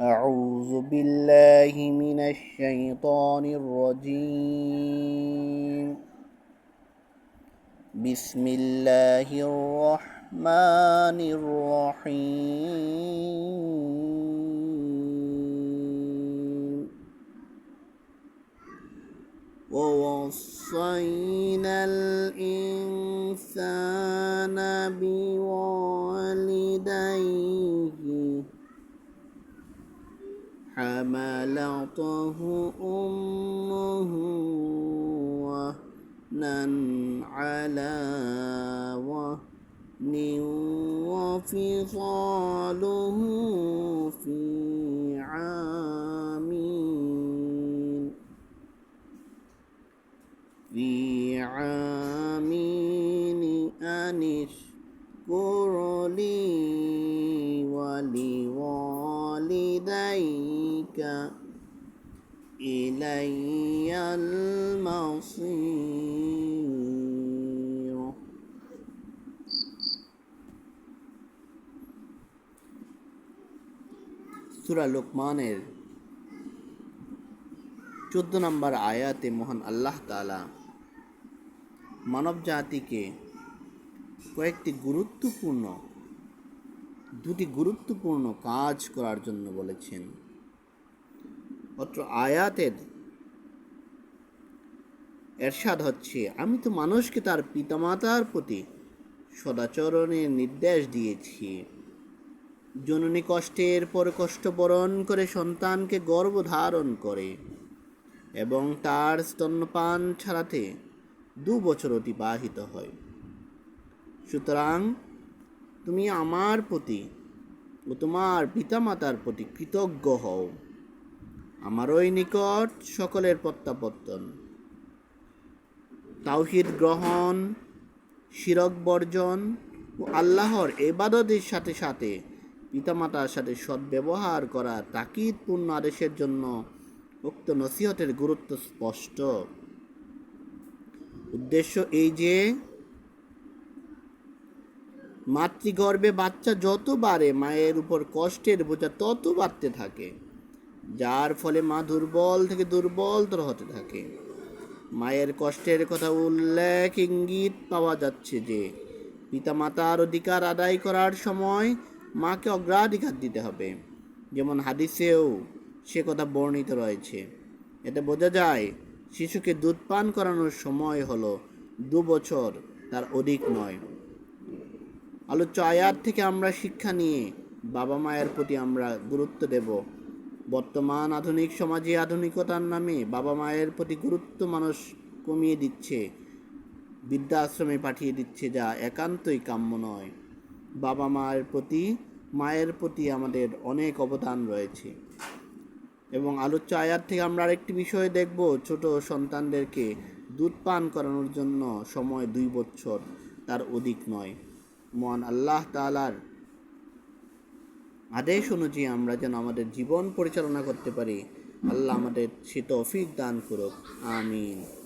أعوذ بالله من الشيطان الرجيم. بسم الله الرحمن الرحيم. ووصينا الإنسان بوالديه حملته أمه وهنا على وهن وفصاله في عامين في عامين أن اشكر لي ولوالديك إلي المصير সুরা লোকমানের চোদ্দ নম্বর আয়াতে মহান আল্লাহ তালা মানব জাতিকে কয়েকটি গুরুত্বপূর্ণ দুটি গুরুত্বপূর্ণ কাজ করার জন্য বলেছেন অত্র আয়াতের এরশাদ হচ্ছে, আমি তো মানুষকে তার পিতামাতার প্রতি সদাচরণের নির্দেশ দিয়েছি। জননী কষ্টের পর কষ্ট বরণ করে সন্তানকে গর্ভ ধারণ করে এবং তার স্তন্যপান ছাড়াতে দু বছর অতিবাহিত হয়। সুতরাং তুমি আমার প্রতি ও তোমার পিতামাতার প্রতি কৃতজ্ঞ হও। আমারই নিকট সকলের প্রত্যাবর্তন। তাওহিদ গ্রহণ, শিরক বর্জন ও আল্লাহর এবাদতের সাথে সাথে পিতামাতার সাথে সদ্ব্যবহার করা তাকিদপূর্ণ আদেশের জন্য উক্ত নসিহতের গুরুত্ব স্পষ্ট। উদ্দেশ্য এই যে, মাতৃগর্ভে বাচ্চা যত বাড়ে মায়ের উপর কষ্টের বোঝা তত বাড়তে থাকে। যার ফলে মা দুর্বল থেকে দুর্বলতর হতে থাকে। মায়ের কষ্টের কথা উল্লেখ ইঙ্গিত পাওয়া যাচ্ছে যে, পিতামাতার অধিকার আদায় করার সময় মাকে অগ্রাধিকার দিতে হবে। যেমন হাদিসেও সে কথা বর্ণিত রয়েছে। এতে বোঝা যায়, শিশুকে দুধ পান করানোর সময় হলো দু বছর তার অধিক নয়। আলোচ্য আয়াত থেকে আমরা শিক্ষা নিয়ে বাবা মায়ের প্রতি আমরা গুরুত্ব দেব। বর্তমান আধুনিক সমাজে আধুনিকতার নামে বাবা মায়ের প্রতি গুরুত্ব মানুষ কমিয়ে দিচ্ছে, বৃদ্ধাশ্রমে পাঠিয়ে দিচ্ছে যা একান্তই কাম্য নয়। বাবা মায়ের প্রতি মায়ের প্রতি আমাদের অনেক অবদান রয়েছে। এবং আলোচ্য আয়াত থেকে আমরা আরেকটি বিষয় দেখব, ছোট সন্তানদেরকে দুধ পান করানোর জন্য সময় দুই বছর, তার অধিক নয়। মহান আল্লাহ তালার আদেশ অনুযায়ী আমরা যেন আমাদের জীবন পরিচালনা করতে পারি। আল্লাহ আমাদের সে তৌফিক দান করুক। আমিন।